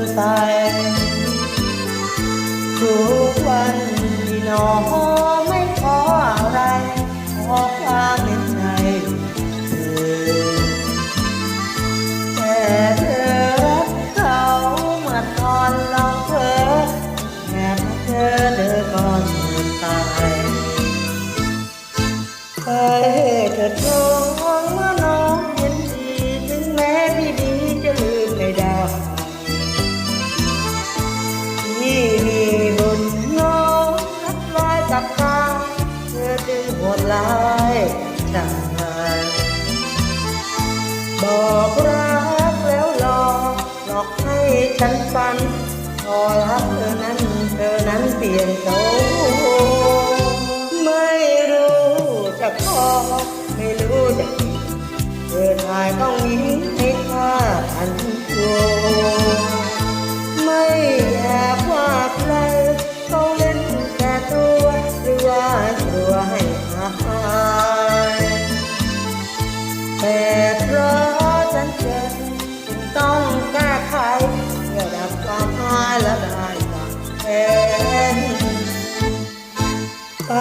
นไป ทุกวันที่นอไม่ขออะไร ขอความเห็นใจเธอแต่เธอรักเขามาตอนลองเธอแอบเธอเดินก่อนตายเคยเธอทุก เธอจึงโหดลายจังบอกรักแล้วหลอกหลอกให้ฉันฟันพอรักเธอนั้นเธอนั้นเปลี่ยนโต ฉันเจ็บต้องแก้ไขเพื่อดับความหายและได้กลับแทนไป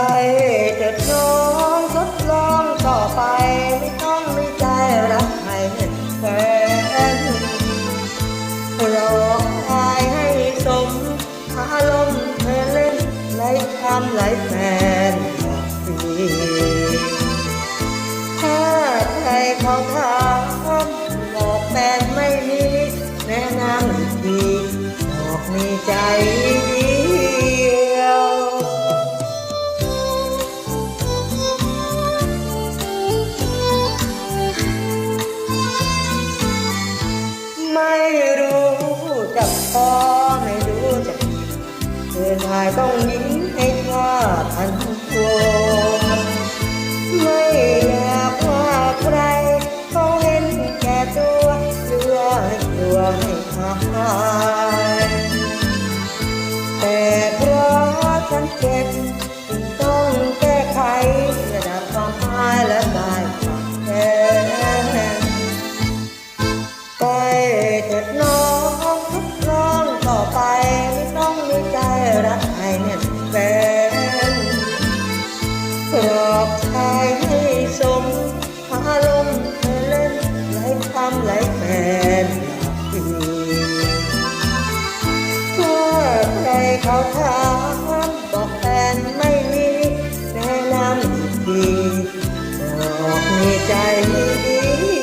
เถิดน้องทดลองต่อไปไม่ต้องมีใจรักใครแฟนรองไห้ให้สมอารมณ์เธอเล่นไหลคำไหลแฟนบอกทีถ้าใครเขาถาม รู้จักพอไม่รู้จะผิดเธอชายต้องยิ้มให้ข้าทันตัวไม่อยากว่าใครเขาเห็นแก่ตัวเลือกตัวให้หา รักใครแน่นแฟนกรอบชายให้สมอารมเธอเล่นไหลคำไหลแฟนอยากดีถ้าใครเขาถามบอกแฟนไม่มีแนะนำอีกทีบอกมีใจดี